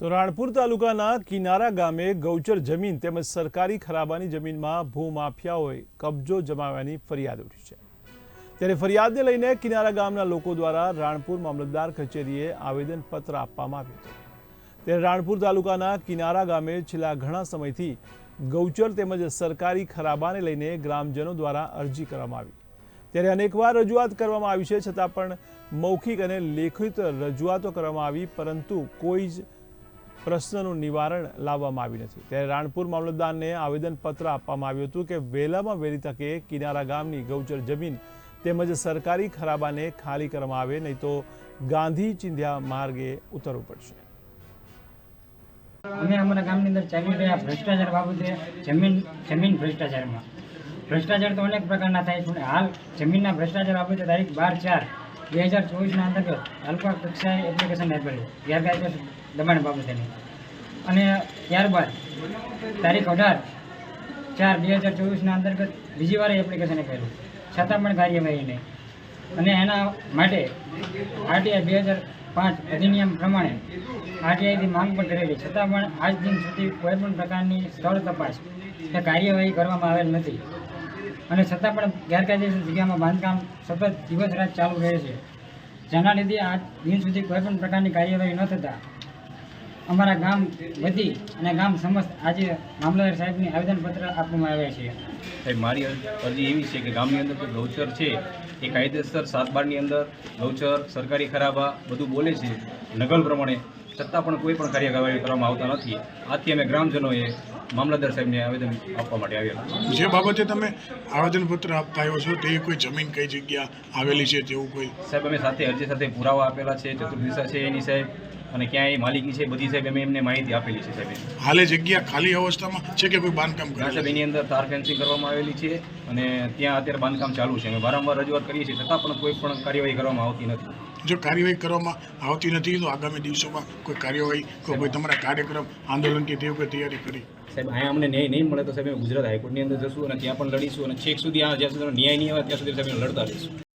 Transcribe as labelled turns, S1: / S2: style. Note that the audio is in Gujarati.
S1: તો રાણપુર તાલુકાના કિનારા ગામે ગૌચર જમીન તેમજ સરકારી ખરાબાની જમીનમાં ભૂમાફિયાઓએ કબજો જમાવવાની ફરિયાદ ઉઠી છે. ત્યારે ફરિયાદને લઈને કિનારા ગામના લોકો દ્વારા રાણપુર મામલતદાર કચેરીએ આવેદનપત્ર આપવામાં આવ્યું હતું. ત્યારે રાણપુર તાલુકાના કિનારા ગામે છેલ્લા ઘણા સમયથી ગૌચર તેમજ સરકારી ખરાબાને લઈને ગ્રામજનો દ્વારા અરજી કરવામાં આવી. ત્યારે અનેકવાર રજૂઆત કરવામાં આવી છે, છતાં પણ મૌખિક અને લેખિત રજૂઆતો કરવામાં આવી, પરંતુ કોઈ જ પ્રશ્નનું નિવારણ લાવવામાં આવ્યું નથી. ત્યારે રાણપુર મામલતદારને આવેદનપત્ર આપવામાં આવ્યું હતું કે વહેલામાં વહેલી તકે કિનારા ગામની ગૌચર જમીન તેમજ સરકારી ખરાબાને ખાલી કરવામાં આવે, નહીં તો ગાંધી ચિંધ્યા માર્ગે ઉતરવું પડશે.
S2: અમે અમારા ગામની અંદર ચાલી રહ્યા ભ્રષ્ટાચાર બાબતે જમીન જમીન ભ્રષ્ટાચારમાં. ભ્રષ્ટાચાર તો અનેક પ્રકારના થાય છે હાલ જમીનના ભ્રષ્ટાચાર બાબતે તારીખ બાર ચાર બે હજાર ચોવીસના અંતર્ગત હલકા કક્ષાએ એપ્લિકેશન આપેલું ગેરકાયદેસર દબાણ બાબતેની અને ત્યારબાદ તારીખ અઢાર ચાર બે હજાર ચોવીસના અંતર્ગત બીજી વાર એપ્લિકેશન આપેલું છતાં પણ કાર્યવાહી નહીં. અને એના માટે આરટીઆઈ બે હજાર પાંચ અધિનિયમ પ્રમાણે આરટીઆઈથી માંગ પણ કરેલી. છતાં પણ આજ દિન સુધી કોઈ પણ પ્રકારની સ્થળ તપાસ કે કાર્યવાહી કરવામાં આવેલ નથી. અને છતાં પણ ગેરકાયદેસર જગ્યામાં બાંધકામ સતત દિવસ રાત ચાલુ રહે છે. જેના લીધે આજ દિન સુધી કોઈ પણ પ્રકારની કાર્યવાહી ન થતાં અમારા ગામ વતી અને ગામ સમસ્ત આજે મામલતદાર સાહેબને આવેદનપત્ર આપવામાં આવ્યા છે.
S3: સાહેબ, મારી અરજી એવી છે કે ગામની અંદર જે ગૌચર છે એ કાયદેસર સાત બારની અંદર ગૌચર, સરકારી ખરાબા બધું બોલે છે નકલ પ્રમાણે. છતાં પણ કોઈ પણ કાર્યવાહી કરવામાં આવતા નથી. આથી અમે ગ્રામજનોએ મામલતદાર સાહેબને આવેદન આપવા માટે આવ્યા
S4: જે બાબતે તમે આવેદનપત્ર આપતા આવ્યો છો તે કોઈ જમીન કઈ જગ્યા આવેલી છે તેવું કોઈ?
S3: સાહેબ અમે સાથે અરજી સાથે પુરાવા આપેલા છે ચતુર્દિશા છે એની સાહેબ. અને ક્યાં એ માલિકી છે બધી સાહેબ અમે એમને માહિતી આપેલી છે સાહેબ.
S4: હાલે જગ્યા ખાલી અવસ્થામાં છે કે કોઈ બાંધકામ કરે
S3: સાહેબ એની અંદર તાર ફેન્સિંગ કરવામાં આવેલી છે અને ત્યાં અત્યારે બાંધકામ ચાલુ છે. અમે વારંવાર રજૂઆત કરીએ છીએ છતાં પણ કોઈ પણ કાર્યવાહી કરવામાં આવતી નથી.
S4: જો કાર્યવાહી કરવામાં આવતી નથી તો આગામી દિવસોમાં કોઈ કાર્યવાહી કોઈ તમારા કાર્યક્રમ આંદોલન કે તેવી કોઈ તૈયારી કરી?
S3: સાહેબ અહીંયા અમને ન્યાય નહીં મળે તો સાહેબ ગુજરાત હાઈકોર્ટની અંદર જશું અને ત્યાં પણ લડીશું અને છેક સુધી આ જ્યાં સુધી ન્યાય નહીં આવે ત્યાં સુધી સાહેબ લડતા રહીશું.